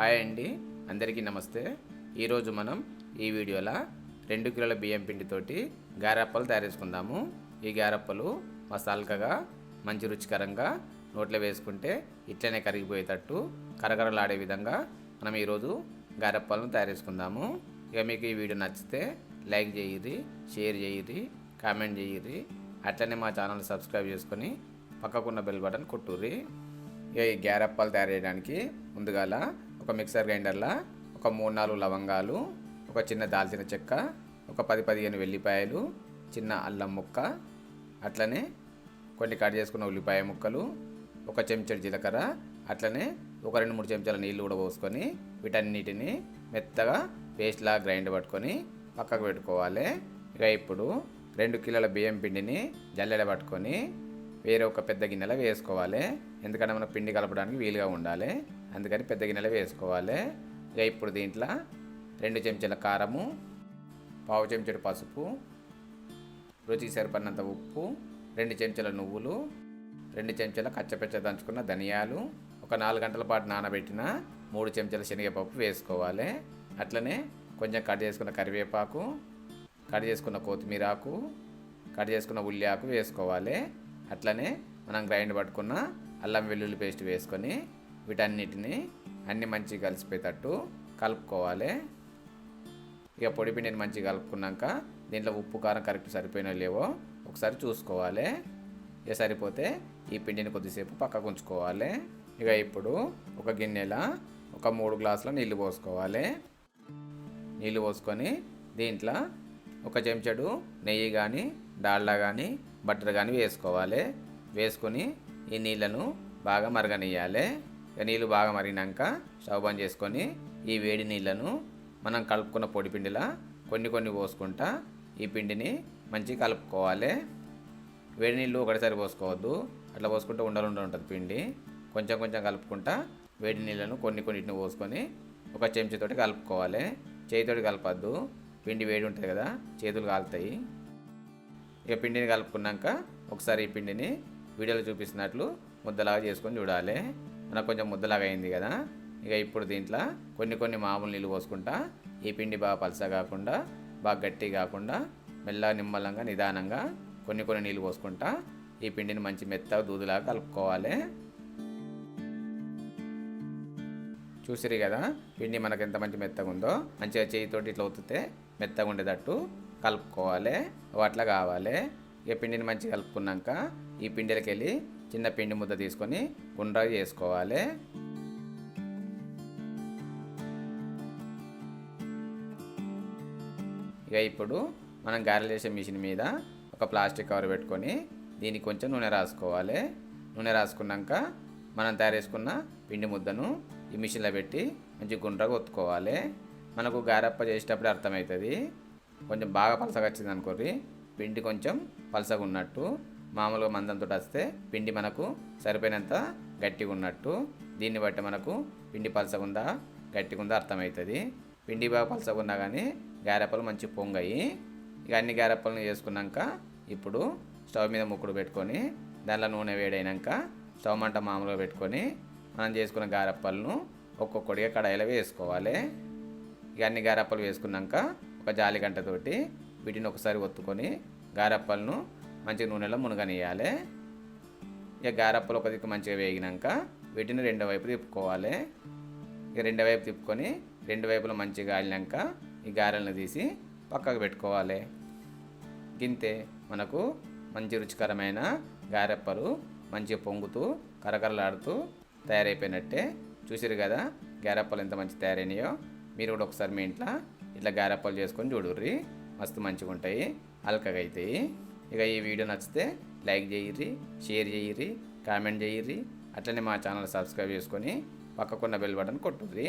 Hi అండి. అందరికీ నమస్తే. ఈరోజు మనం ఈ వీడియోలో రెండు కిలోల బియ్యం పిండితోటి గారప్పలు తయారు చేసుకుందాము ఈ గారప్పలు మసాల్కగా మంచి రుచికరంగా నోట్లో వేసుకుంటే ఇట్లనే కరిగిపోయేటట్టు కరకరలాడే విధంగా మనం ఈరోజు గారప్పలను తయారు చేసుకుందాము ఇక మీకు ఈ వీడియో నచ్చితే లైక్ చేయిరి షేర్ చేయిరి కామెంట్ చేయిరి అట్లనే మా ఛానల్ సబ్స్క్రైబ్ చేసుకొని పక్కకున్న బెల్ బటన్ కొట్టుర్రి. ఇక ఈ గ్యారప్పాలు తయారు చేయడానికి ముందుగాల ఒక మిక్సర్ గ్రైండర్లో ఒక మూడు నాలుగు లవంగాలు ఒక చిన్న దాల్చిన చెక్క ఒక పది పదిహేను వెల్లిపాయలు చిన్న అల్లం ముక్క అట్లనే కొన్ని కట్ చేసుకున్న ఉల్లిపాయ ముక్కలు ఒక చెంచాడు జీలకర్ర అట్లనే ఒక రెండు మూడు చెంచాల నీళ్ళు కూడా పోసుకొని వీటన్నిటిని మెత్తగా పేస్ట్లా గ్రైండ్ పట్టుకొని పక్కకు పెట్టుకోవాలి. ఇక ఇప్పుడు రెండు కిలోల బియ్యం పిండిని జల్లెడ పట్టుకొని వేరే ఒక పెద్ద గిన్నెలో వేసుకోవాలి. ఎందుకంటే మనం పిండి కలపడానికి వీలుగా ఉండాలి. అందుకని పెద్ద గిన్నెలో వేసుకోవాలి. ఇక ఇప్పుడు దీంట్లో రెండు చెంచాల కారము పావు చెంచాడు పసుపు రుచికి సరిపడినంత ఉప్పు రెండు చెంచాల నువ్వులు రెండు చెంచాల కచ్చపెచ్చ దంచుకున్న ధనియాలు ఒక నాలుగు గంటల పాటు నానబెట్టిన మూడు చెంచాల శనగపప్పు వేసుకోవాలి. అట్లనే కొంచెం కట్ చేసుకున్న కరివేపాకు కట్ చేసుకున్న కొత్తిమీర ఆకు కట్ చేసుకున్న ఉల్లి ఆకు వేసుకోవాలి. అట్లనే మనం గ్రైండ్ పట్టుకున్న అల్లం వెల్లుల్లి పేస్ట్ వేసుకొని వీటన్నిటిని అన్ని మంచిగా కలిసిపోయేటట్టు కలుపుకోవాలి. ఇక పొడి పిండిని మంచిగా కలుపుకున్నాక దీంట్లో ఉప్పు కారం కరెక్ట్ సరిపోయినా లేవో ఒకసారి చూసుకోవాలి. ఇక సరిపోతే ఈ పిండిని కొద్దిసేపు పక్కకు ఉంచుకోవాలి. ఇక ఇప్పుడు ఒక గిన్నెలో ఒక మూడు గ్లాసుల నీళ్ళు పోసుకోవాలి. నీళ్ళు పోసుకొని దీంట్లో ఒక చెంచాడు నెయ్యి కానీ డాల్డా కానీ బటర్ కానీ వేసుకోవాలి. వేసుకొని ఈ నీళ్ళను బాగా మరగనియాలి ఇక నీళ్ళు బాగా మరిగినాక స్టవ్ బంద్ చేసుకొని ఈ వేడి నీళ్ళను మనం కలుపుకున్న పొడి పిండిలా కొన్ని కొన్ని పోసుకుంటా ఈ పిండిని మంచిగా కలుపుకోవాలి. వేడి నీళ్ళు ఒకటిసారి పోసుకోవద్దు. అట్లా పోసుకుంటే ఉండలు ఉంటుంది పిండి. కొంచెం కొంచెం కలుపుకుంటా వేడి నీళ్ళను కొన్ని కొన్నిటిని పోసుకొని ఒక చెంచాతోటి కలుపుకోవాలి. చేతితోటి కలపద్దు. పిండి వేడి ఉంటుంది కదా చేతులు కాలుతాయి. ఇక పిండిని కలుపుకున్నాక ఒకసారి ఈ పిండిని వీడియోలో చూపిస్తున్నట్లు ముద్దలాగా చేసుకొని చూడాలి. మనకు కొంచెం ముద్దలాగా అయింది కదా. ఇక ఇప్పుడు దీంట్లో కొన్ని కొన్ని మామూలు నీళ్ళు పోసుకుంటా. ఈ పిండి బాగా పలస కాకుండా బాగా గట్టి కాకుండా మెల్లగా నిమ్మలంగా నిదానంగా కొన్ని కొన్ని నీళ్ళు పోసుకుంటా. ఈ పిండిని మంచి మెత్తగా దూదులాగా కలుపుకోవాలి. చూసిరి కదా పిండి మనకు ఎంత మంచి మెత్తగా ఉందో. మంచిగా చేయితోటి ఇట్లా ఒత్తితే మెత్తగా ఉండేటట్టు కలుపుకోవాలి. అట్లా కావాలి. ఇక పిండిని మంచిగా కలుపుకున్నాక ఈ పిండిలోకి వెళ్ళి చిన్న పిండి ముద్ద తీసుకొని గుండ్ర చేసుకోవాలి. ఇక ఇప్పుడు మనం గారెలు చేసే మిషన్ మీద ఒక ప్లాస్టిక్ కవర్ పెట్టుకొని దీనికి కొంచెం నూనె రాసుకోవాలి. నూనె రాసుకున్నాక మనం తయారు చేసుకున్న పిండి ముద్దను ఈ మిషన్లో పెట్టి మంచి గుండ్రగా ఒత్తుకోవాలి. మనకు గారప్ప చేసేటప్పుడు అర్థమవుతుంది. కొంచెం బాగా పలసగా వచ్చింది అనుకోరి పిండి కొంచెం పలసగా ఉన్నట్టు మామూలుగా మందంతో వస్తే పిండి మనకు సరిపోయినంత గట్టిగా ఉన్నట్టు దీన్ని బట్టి మనకు పిండి పలసగుందా ఉందా గట్టిగా ఉందా అర్థమవుతుంది పిండి బాగా పలసగున్నా కానీ గారెప్పలు మంచి పొంగాయి. ఇక అన్ని గారెప్పలను చేసుకున్నాక ఇప్పుడు స్టవ్ మీద ముక్కుడు పెట్టుకొని దానిలో నూనె వేడైనాక స్టవ్ మంట మామూలుగా పెట్టుకొని మనం చేసుకున్న గారెప్పలను ఒక్కొక్కటిగా కడాయిలో వేసుకోవాలి. ఇక అన్ని గారెప్పలు వేసుకున్నాక ఒక జాలి గంటతోటి వీటిని ఒకసారి ఒత్తుకొని గారెప్పలను మంచిగా నూనెలో మునగనియాలి ఇక గారెప్పలు ఒక దిక్కు మంచిగా వేగినాక వీటిని రెండో వైపు తిప్పుకోవాలి. ఇక రెండో వైపు తిప్పుకొని రెండు వైపులు మంచిగా ఆలినాక ఈ గారెలను తీసి పక్కకు పెట్టుకోవాలి. గింతే మనకు మంచి రుచికరమైన గారెప్పలు మంచిగా పొంగుతూ కరకరలాడుతూ తయారైపోయినట్టే చూసిరు కదా గారెప్పలు ఎంత మంచి తయారైనాయో. మీరు కూడా ఒకసారి మీ ఇంట్లో ఇట్లా గారెప్పలు చేసుకొని చూడుర్రి. మస్తు మంచిగా ఉంటాయి అల్కగా అవుతాయి ఇక ఈ వీడియో నచ్చితే లైక్ చేయిర్రి షేర్ చేయిర్రి కామెంట్ చేయిర్రి అట్లనే మా ఛానల్ సబ్స్క్రైబ్ చేసుకొని పక్కకున్న బెల్ బటన్ కొట్టుర్రి.